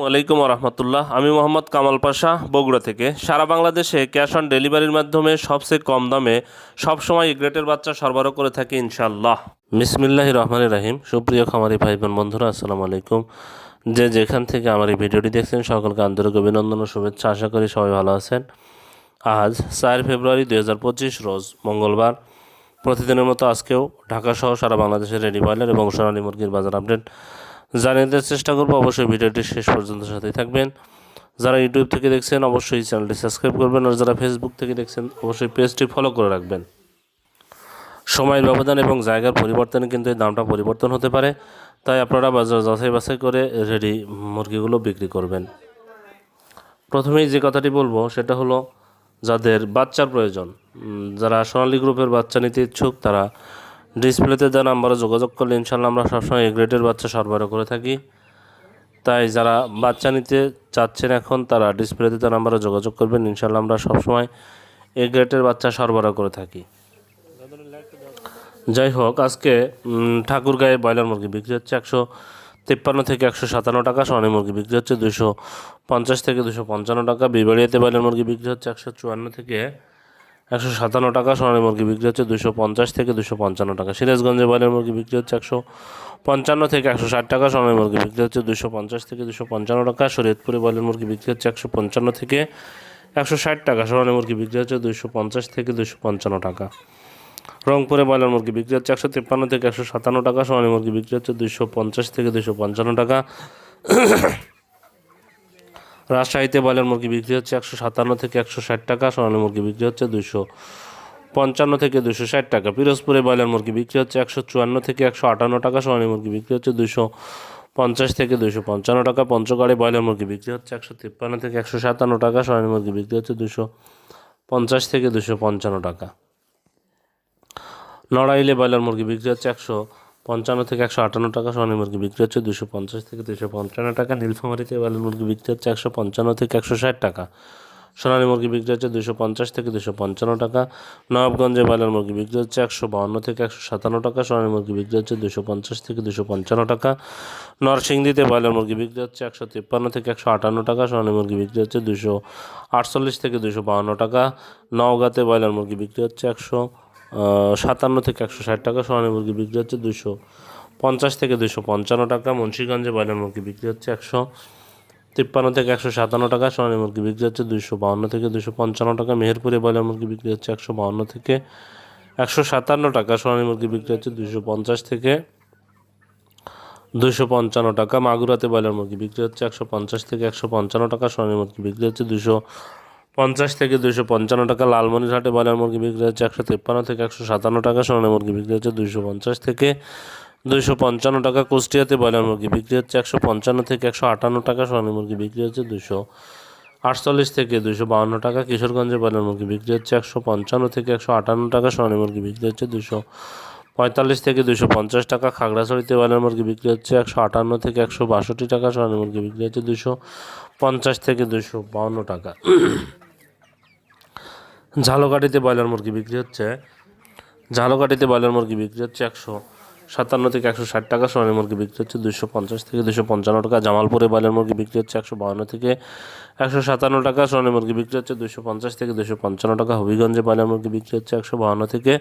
ওয়ালাইকুম রহমতুল্লাহ আমি মোহাম্মদ কামাল পাশা, বগুড়া থেকে। সারা বাংলাদেশে ক্যাশ অন ডেলিভারির মাধ্যমে সবচেয়ে কম দামে সবসময় গ্রেটের বাচ্চা সরবরাহ করে থাকি ইনশাল্লাহ বিসমিল্লাহ রহমান রাহিম। সুপ্রিয় খামারি ভাই বোন বন্ধুরা, আসসালামু আলাইকুম। যে যেখান থেকে আমার এই ভিডিওটি দেখছেন, সকলকে আন্তরিক অভিনন্দন ও শুভেচ্ছা। আশা করি সবাই ভালো আছেন। আজ চার ফেব্রুয়ারি দুই হাজার পঁচিশ, রোজ মঙ্গলবার। প্রতিদিনের মতো আজকেও ঢাকা সহ সারা বাংলাদেশের রেডি বয়লার এবং সোনালী মুরগির বাজার আপডেট। জানিয়ে দেওয়ার চেষ্টা করব। অবশ্যই ভিডিওটি শেষ পর্যন্ত সাথেই থাকবেন। যারা ইউটিউব থেকে দেখছেন, অবশ্যই চ্যানেলটি সাবস্ক্রাইব করবেন আর যারা ফেসবুক থেকে দেখছেন, অবশ্যই পেজটি ফলো করে রাখবেন। সময়ের ব্যবধান এবং জায়গার পরিবর্তনে কিন্তু এই দামটা পরিবর্তন হতে পারে। তাই আপনারা বাজার যাচাই বাছাই করে রেডি মুরগিগুলো বিক্রি করবেন। প্রথমেই যে কথাটি বলব, সেটা হলো যাদের বাচ্চার প্রয়োজন। যারা সোনালী গ্রুপের বাচ্চা নিতে ইচ্ছুক, তারা ডিসপ্লেতে দেওয়া নাম্বারে যোগাযোগ করলে ইনশাল্লাহ আমরা সবসময় এ গ্রেডের বাচ্চা সরবরাহ করে থাকি। তাই যারা বাচ্চা নিতে চাচ্ছেন এখন, তারা ডিসপ্লেতে দেওয়া নাম্বারে যোগাযোগ করবেন। ইনশাল্লাহ আমরা সবসময় এ গ্রেডের বাচ্চা সরবরাহ করে থাকি। যাই হোক, আজকে ঠাকুরগাঁয়ে ব্রয়লার মুরগি বিক্রি হচ্ছে একশো তিপ্পান্ন থেকে একশো সাতান্ন টাকা, সোনালী মুরগি বিক্রি হচ্ছে দুশো পঞ্চাশ থেকে দুশো পঞ্চান্ন টাকা। বিবাড়িয়াতে ব্রয়লার মুরগি বিক্রি হচ্ছে একশো চুয়ান্ন থেকে একশো সাতান্ন টাকা, সোনালী মুরগি বিক্রি হচ্ছে দুশো পঞ্চাশ থেকে দুশো পঞ্চান্ন টাকা। সিরাজগঞ্জে ব্রয়লার মুরগি বিক্রি হচ্ছে একশো পঞ্চান্ন থেকে একশো ষাট টাকা, সোনালী মুরগি বিক্রি হচ্ছে দুশো পঞ্চাশ থেকে দুশো পঞ্চান্ন টাকা। শরীয়তপুরে ব্রয়লার মুরগি বিক্রি হচ্ছে একশো পঞ্চান্ন থেকে একশো ষাট টাকা, সোনালী মুরগি বিক্রি হচ্ছে দুশো পঞ্চাশ থেকে দুশো পঞ্চান্ন টাকা। রংপুরে ব্রয়লার মুরগি বিক্রি হচ্ছে একশো তিপ্পান্ন থেকে একশো সাতান্ন টাকা, সোনালী মুরগি বিক্রি হচ্ছে দুশো পঞ্চাশ থেকে দুশো পঞ্চান্ন টাকা। রাজশাহীতে ব্রয়লার মুরগি বিক্রি হচ্ছে একশো সাতান্ন থেকে একশো ষাট টাকা, সোনালী মুরগি বিক্রি হচ্ছে দুশো পঞ্চান্ন থেকে দুশো ষাট টাকা। পিরোজপুরে ব্রয়লার মুরগি বিক্রি হচ্ছে একশো চুয়ান্ন থেকে একশো আটান্ন টাকা, সোনালী মুরগি বিক্রি হচ্ছে দুশো পঞ্চাশ থেকে দুশো পঞ্চান্ন টাকা। পঞ্চগড়ে ব্রয়লার মুরগি বিক্রি হচ্ছে একশো তিপ্পান্ন থেকে একশো সাতান্ন টাকা, সোনালী মুরগি বিক্রি হচ্ছে দুশো পঞ্চাশ থেকে দুশো পঞ্চান্ন টাকা। নড়াইলে ব্রয়লার মুরগি বিক্রি হচ্ছে একশো পঞ্চান্ন থেকে একশো আটান্ন টাকা সোনালী মুরগি বিক্রি হচ্ছে দুশো পঞ্চাশ থেকে দুশো পঞ্চান্ন টাকা। নীলফামারিতে ব্রয়লার মুরগি বিক্রি হচ্ছে একশো পঞ্চান্ন থেকে একশো ষাট টাকা। সোনালী মুরগি বিক্রি হচ্ছে দুশো পঞ্চাশ থেকে দুশো পঞ্চান্ন টাকা। নবাবগঞ্জে ব্রয়লার মুরগি বিক্রি হচ্ছে একশো বাউন্ন থেকে একশো সাতান্ন টাকা। সোনালী মুরগি বিক্রি হচ্ছে দুশো পঞ্চাশ থেকে দুশো পঞ্চান্ন টাকা। নরসিংদীতে ব্রয়লার মুরগি বিক্রি হচ্ছে একশো তিপ্পান্ন থেকে একশো আটান্ন টাকা। সোনালী মুরগি বিক্রি হচ্ছে দুশো আটচল্লিশ থেকে দুশো বাউন্ন টাকা। নওগাঁতে ব্রয়লার মুরগি বিক্রি হচ্ছে একশো সাতান্ন থেকে একশো ষাট টাকা, সোনালী মুরগি বিক্রি হচ্ছে দুশো পঞ্চাশ থেকে দুশো পঞ্চান্ন টাকা, মুন্সিগঞ্জে ব্রয়লার মুরগি বিক্রি হচ্ছে একশো তিপ্পান্ন থেকে একশো সাতান্ন টাকা, সোনালী মুরগি বিক্রি হচ্ছে দুশো বাউন্ন থেকে দুশো পঞ্চান্ন টাকা, মেহেরপুরে ব্রয়লার মুরগি বিক্রি হচ্ছে একশো বাউন্ন থেকে একশো সাতান্ন টাকা, সোনালী মুরগি বিক্রি হচ্ছে দুশো পঞ্চাশ থেকে দুশো পঞ্চান্ন টাকা, মাগুরাতে ব্রয়লার মুরগি বিক্রি হচ্ছে একশো পঞ্চাশ থেকে একশো পঞ্চান্ন টাকা, সোনালী মুরগি বিক্রি হচ্ছে দুশো পঞ্চাশ থেকে দুশো পঞ্চান্ন টাকা লালমনিরহাটে ব্রয়লার মুরগি বিক্রি হচ্ছে একশো তিপ্পান্ন থেকে একশো সাতান্ন টাকা, সোনালী মুরগি বিক্রি হচ্ছে দুশো পঞ্চাশ থেকে দুশো পঞ্চান্ন টাকা, কুষ্টিয়াতে ব্রয়লার মুরগি বিক্রি হচ্ছে একশো পঞ্চান্ন থেকে একশো আটান্ন টাকা, সোনালী মুরগি বিক্রি হচ্ছে দুশো আটচল্লিশ থেকে দুশো বাউন্ন টাকা, কিশোরগঞ্জে ব্রয়লার মুরগি বিক্রি হচ্ছে একশো পঞ্চান্ন থেকে একশো আটান্ন টাকা, সোনালী মুরগি বিক্রি হচ্ছে দুশো পঁয়তাল্লিশ থেকে দুশো পঞ্চাশ টাকা, খাগড়াছড়িতে ব্রয়লার মুরগি বিক্রি হচ্ছে একশো আটান্ন থেকে একশো বাষট্টি টাকা, সোনালী মুরগি বিক্রি হচ্ছে দুশো পঞ্চাশ থেকে দুশো বাউন্ন টাকা। ঝালকাঠিতে ব্রয়লার মুরগি বিক্রি হচ্ছে। ঝালকাঠিতে ব্রয়লার মুরগি বিক্রি হচ্ছে একশো সাতান্ন থেকে একশো ষাট টাকা, সোনালী মুরগি বিক্রি হচ্ছে দুশো পঞ্চাশ থেকে দুশো পঞ্চান্ন টাকা, জামালপুরে ব্রয়লার মুরগি বিক্রি হচ্ছে একশো বাউন্ন থেকে একশো সাতান্ন টাকা, সোনালী মুরগি বিক্রি হচ্ছে দুশো পঞ্চাশ থেকে দুশো পঞ্চান্ন টাকা, হবিগঞ্জে ব্রয়লার মুরগি বিক্রি হচ্ছে একশো বাউন্ন থেকে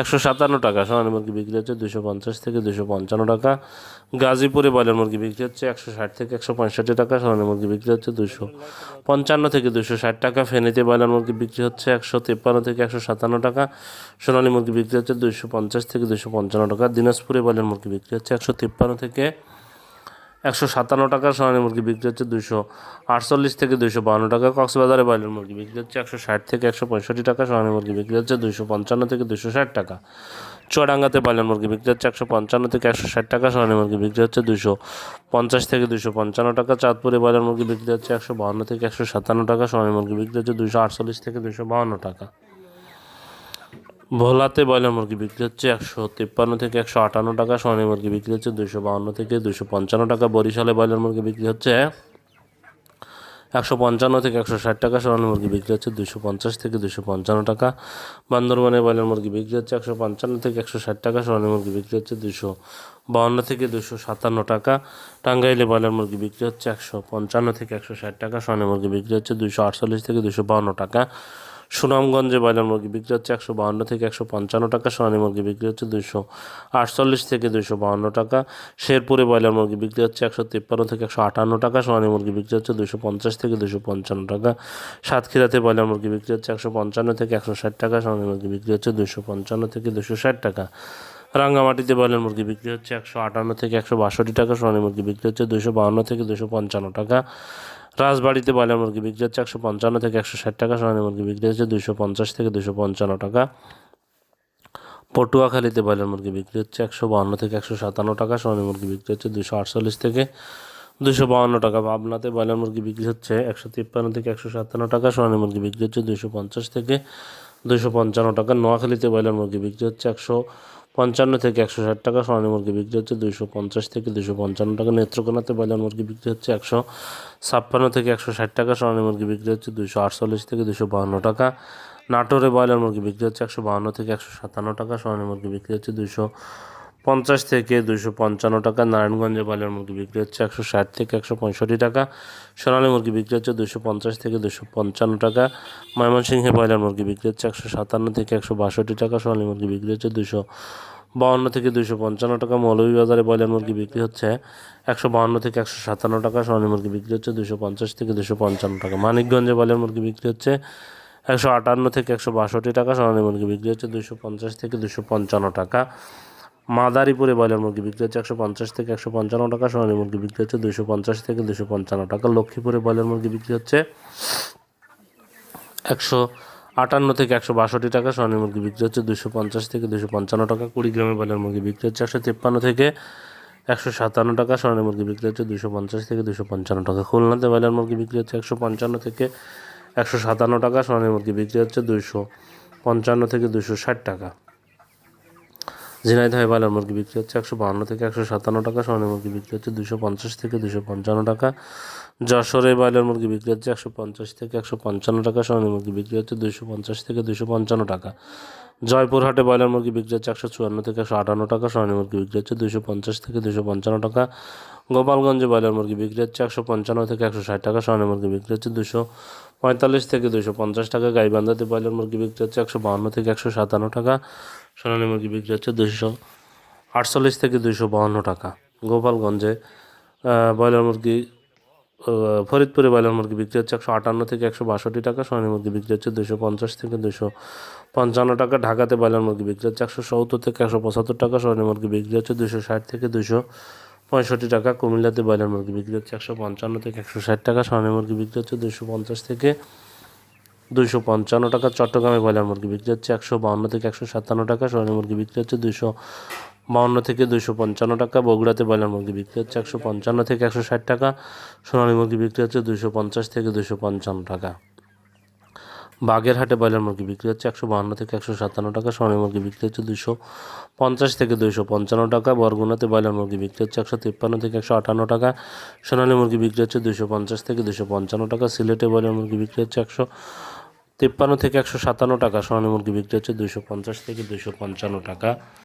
একশো সাতান্ন টাকা। সোনালী মুরগি বিক্রি হচ্ছে দুশো পঞ্চাশ থেকে দুশো পঞ্চান্ন টাকা। গাজীপুরে ব্রয়লার মুরগি বিক্রি হচ্ছে একশো ষাট থেকে একশো পঁয়ষট্টি টাকা। সোনালী মুরগি বিক্রি হচ্ছে দুশো পঞ্চান্ন থেকে দুশো ষাট টাকা। ফেনীতে ব্রয়লার মুরগি বিক্রি হচ্ছে একশো তেপ্পান্ন থেকে একশো সাতান্ন টাকা। সোনালী মুরগি বিক্রি হচ্ছে দুশো পঞ্চাশ থেকে দুশো পঞ্চান্ন টাকা। দিনাজপুরে ব্রয়লার মুরগি বিক্রি হচ্ছে একশো তেপ্পান্ন থেকে একশো সাতান্ন টাকা সোনালী মুরগি বিক্রি হচ্ছে দুশো আটচল্লিশ থেকে দুশো বাউন্ন টাকা। কক্সবাজারে ব্রয়লার মুরগি বিক্রি হচ্ছে একশো ষাট থেকে একশো পঁয়ষট্টি টাকা, সোনালী মুরগি বিক্রি হচ্ছে দুশো পঞ্চান্ন থেকে দুশো ষাট টাকা। চুয়াডাঙ্গাতে ব্রয়লার মুরগি বিক্রি হচ্ছে একশো পঞ্চান্ন থেকে একশো ষাট টাকা, সোনালী মুরগি বিক্রি হচ্ছে দুশো পঞ্চাশ থেকে দুশো পঞ্চান্ন টাকা। চাঁদপুরে ব্রয়লার মুরগি বিক্রি হচ্ছে একশো বাহান্ন থেকে একশো সাতান্ন টাকা, সোনালী মুরগি বিক্রি হচ্ছে দুশো আটচল্লিশ থেকে দুশো বাহান্ন টাকা। ভোলাতে ব্রয়লার মুরগি বিক্রি হচ্ছে একশো তিপ্পান্ন থেকে একশো আটান্ন টাকা, সোনালী মুরগি বিক্রি হচ্ছে দুশো বাউন্ন থেকে দুশো পঞ্চান্ন টাকা, বরিশালে ব্রয়লার মুরগি বিক্রি হচ্ছে একশো পঞ্চান্ন থেকে একশো ষাট টাকা, সোনালী মুরগি বিক্রি হচ্ছে দুশো পঞ্চাশ থেকে দুশো পঞ্চান্ন টাকা। বান্দরবানে ব্রয়লার মুরগি বিক্রি হচ্ছে একশো পঞ্চান্ন থেকে একশো ষাট টাকা, সোনালী মুরগি বিক্রি হচ্ছে দুশো বাউন্ন থেকে দুশো সাতান্ন টাকা। টাঙ্গাইলে ব্রয়লার মুরগি বিক্রি হচ্ছে একশো পঞ্চান্ন থেকে একশো ষাট টাকা, সোনালী মুরগি বিক্রি হচ্ছে দুশো আটচল্লিশ থেকে দুশো বাউন্ন টাকা। সুনামগঞ্জে ব্রয়লার মুরগি বিক্রি হচ্ছে একশো বাউন্ন থেকে একশো পঞ্চান্ন টাকা, সোনালী মুরগি বিক্রি হচ্ছে দুশো আটচল্লিশ থেকে দুশো বাউন্ন টাকা, শেরপুরে ব্রয়লার মুরগি বিক্রি হচ্ছে একশো তিপ্পান্ন থেকে একশো আটান্ন টাকা, সোনালী মুরগি বিক্রি হচ্ছে দুশো পঞ্চাশ থেকে দুশো পঞ্চান্ন টাকা, সাতক্ষীরাতে ব্রয়লার মুরগি বিক্রি হচ্ছে একশো পঞ্চান্ন থেকে একশো ষাট টাকা, সোনালী মুরগি বিক্রি হচ্ছে দুশো পঞ্চান্ন থেকে দুশো ষাট টাকা, রাঙ্গামাটিতে ব্রয়লার মুরগি বিক্রি হচ্ছে একশো আটান্ন থেকে একশো বাষট্টি টাকা, সোনালী মুরগি বিক্রি হচ্ছে দুশো বাউন্ন থেকে দুশো পঞ্চান্ন টাকা রাজবাড়িতে ব্রয়লার মুরগি বিক্রি হচ্ছে একশো পঞ্চান্ন থেকে একশো ষাট টাকা, সোনালী মুরগি বিক্রি হচ্ছে দুশো পঞ্চাশ থেকে দুশো পঞ্চান্ন টাকা। পটুয়াখালীতে ব্রয়লার মুরগি বিক্রি হচ্ছে একশো বাহান্ন থেকে একশো সাতান্ন টাকা, সোনালী মুরগি বিক্রি হচ্ছে দুশো আটচল্লিশ থেকে দুশো বাহান্ন টাকা। পাবনাতে ব্রয়লার মুরগি বিক্রি হচ্ছে একশো তিপ্পান্ন থেকে একশো সাতান্ন টাকা, সোনালী মুরগি বিক্রি হচ্ছে দুশো পঞ্চাশ থেকে দুশো পঞ্চান্ন টাকা। নোয়াখালীতে ব্রয়লার মুরগি বিক্রি হচ্ছে একশো পঞ্চান্ন থেকে একশো ষাট টাকা সোনালী মুরগি বিক্রি হচ্ছে, দুইশো পঞ্চাশ থেকে দুশো পঞ্চান্ন টাকা। নেত্রকোনাতে ব্রয়লার মুরগি বিক্রি হচ্ছে একশো ছাপ্পান্ন থেকে একশো ষাট টাকা, সোনালী মুরগি বিক্রি হচ্ছে দুশো আটচল্লিশ থেকে দুশো বাহান্ন টাকা। নাটোরে ব্রয়লার মুরগি বিক্রি হচ্ছে একশো বাহান্ন থেকে একশো সাতান্ন টাকা, সোনালী মুরগি বিক্রি হচ্ছে দুশো পঞ্চাশ থেকে দুশো পঞ্চান্ন টাকা। নারায়ণগঞ্জে ব্রয়লার মুরগি বিক্রি হচ্ছে একশো ষাট থেকে একশো পঁয়ষট্টি টাকা। সোনালী মুরগি বিক্রি হচ্ছে দুশো পঞ্চাশ থেকে দুশো পঞ্চান্ন টাকা। ময়মনসিংহে ব্রয়লার মুরগি বিক্রি হচ্ছে একশো সাতান্ন থেকে একশো বাষট্টি টাকা। সোনালী মুরগি বিক্রি হচ্ছে দুশো বাউন্ন থেকে দুশো পঞ্চান্ন টাকা। মৌলভীবাজারে ব্রয়লার মুরগি বিক্রি হচ্ছে একশো বাউন্ন থেকে একশো সাতান্ন টাকা। সোনালী মুরগি বিক্রি হচ্ছে দুশো পঞ্চাশ থেকে দুশো পঞ্চান্ন টাকা। মানিকগঞ্জে ব্রয়লার মুরগি বিক্রি হচ্ছে একশো আটান্ন থেকে একশো বাষট্টি টাকা। সোনালী মুরগি বিক্রি হচ্ছে দুশো পঞ্চাশ থেকে দুশো পঞ্চান্ন টাকা। মাদারীপুরে ব্রয়লার মুরগি বিক্রি হচ্ছে একশো পঞ্চাশ থেকে একশো পঞ্চান্ন টাকা, সোনালী মুরগি বিক্রি হচ্ছে দুশো পঞ্চাশ থেকে দুশো পঞ্চান্ন টাকা। লক্ষ্মীপুরে ব্রয়লার মুরগি বিক্রি হচ্ছে একশো আটান্ন থেকে একশো বাষট্টি টাকা, সোনালী মুরগি বিক্রি হচ্ছে দুশো পঞ্চাশ থেকে দুশো পঞ্চান্ন টাকা। কুড়ি কুড়িগ্রামে ব্রয়লার মুরগি বিক্রি হচ্ছে একশো তিপ্পান্ন থেকে একশো সাতান্ন টাকা, সোনালী মুরগি বিক্রি হচ্ছে দুশো পঞ্চাশ থেকে দুশো পঞ্চান্ন টাকা। খুলনাতে ব্রয়লার মুরগি বিক্রি হচ্ছে একশো পঞ্চান্ন থেকে একশো সাতান্ন টাকা, সোনালী মুরগি বিক্রি হচ্ছে দুশো পঞ্চান্ন থেকে দুশো ষাট টাকা। ঝিনাইদহে ব্রয়লার মুরগি বিক্রি হচ্ছে একশো বাহান্ন থেকে একশো সাতান্ন টাকা, সোনালী মুরগি বিক্রি হচ্ছে দুশো পঞ্চাশ থেকে দুশো পঞ্চান্ন টাকা। যশোরে ব্রয়লার মুরগি বিক্রি হচ্ছে একশো পঞ্চাশ থেকে একশো পঞ্চান্ন টাকা, সোনালী মুরগি বিক্রি হচ্ছে দুশো পঞ্চাশ থেকে দুশো পঞ্চান্ন টাকা। জয়পুরহাটে ব্রয়লার মুরগি বিক্রি হচ্ছে একশো চুয়ান্ন থেকে একশো আটান্ন টাকা, সোনালী মুরগি বিক্রি হচ্ছে দুশো পঞ্চাশ থেকে দুশো পঞ্চান্ন টাকা, গোপালগঞ্জে ব্রয়লার মুরগি বিক্রি হচ্ছে একশো পঞ্চান্ন থেকে একশো ষাট টাকা, সোনালী মুরগি বিক্রি হচ্ছে দুশো পঁয়তাল্লিশ থেকে দুশো পঞ্চাশ টাকা, গাইবান্ধাতে ব্রয়লার মুরগি বিক্রি হচ্ছে একশো বাহান্ন থেকে একশো সাতান্ন টাকা, সোনালী মুরগি বিক্রি হচ্ছে দুশো আটচল্লিশ থেকে দুশো বাহান্ন টাকা। গোপালগঞ্জে ব্রয়লার মুরগি ফরিদপুরে ব্রয়লার মুরগি বিক্রি হচ্ছে একশো আটান্ন থেকে একশো বাষট্টি টাকা, সোনালী মুরগি বিক্রি হচ্ছে দুশো পঞ্চাশ থেকে দুশো পঞ্চান্ন টাকা, ঢাকাতে ব্রয়লার মুরগি বিক্রি হচ্ছে একশো সত্তর থেকে একশো পঁচাত্তর টাকা, সোনালী মুরগি বিক্রি হচ্ছে দুশো ষাট থেকে দুশো পঁয়ষট্টি টাকা, কুমিল্লাতে ব্রয়লার মুরগি বিক্রি হচ্ছে একশো পঞ্চান্ন থেকে একশো ষাট টাকা, সোনালী মুরগি বিক্রি হচ্ছে দুশো পঞ্চাশ থেকে দুশো পঞ্চান্ন টাকা, চট্টগ্রামে ব্রয়লার মুরগি বিক্রি হচ্ছে একশো বাউন্ন থেকে একশো সাতান্ন টাকা, সোনালী মুরগি বিক্রি হচ্ছে দুশো বাউন্ন থেকে দুশো পঞ্চান্ন টাকা, বগুড়াতে ব্রয়লার মুরগি বিক্রি হচ্ছে একশো পঞ্চান্ন থেকে একশো ষাট টাকা, সোনালী মুরগি বিক্রি হচ্ছে দুশো পঞ্চাশ থেকে দুশো পঞ্চান্ন টাকা। বাগেরহাটে ব্রয়লার মুরগি বিক্রি হচ্ছে একশো বাহান্ন থেকে একশো সাতান্ন টাকা, সোনালী মুরগি বিক্রি হচ্ছে দুশো পঞ্চাশ থেকে দুশো পঞ্চান্ন টাকা, বরগুনাতে ব্রয়লার মুরগি বিক্রি হচ্ছে একশো তিপ্পান্ন থেকে একশো আটান্ন টাকা, সোনালী মুরগি বিক্রি হচ্ছে দুশো পঞ্চাশ থেকে দুশো পঞ্চান্ন টাকা, সিলেটে ব্রয়লার মুরগি বিক্রি হচ্ছে একশো তিপ্পান্ন থেকে একশো সাতান্ন টাকা, সোনালী মুরগি বিক্রি হচ্ছে দুশো পঞ্চাশ থেকে দুশো পঞ্চান্ন টাকা।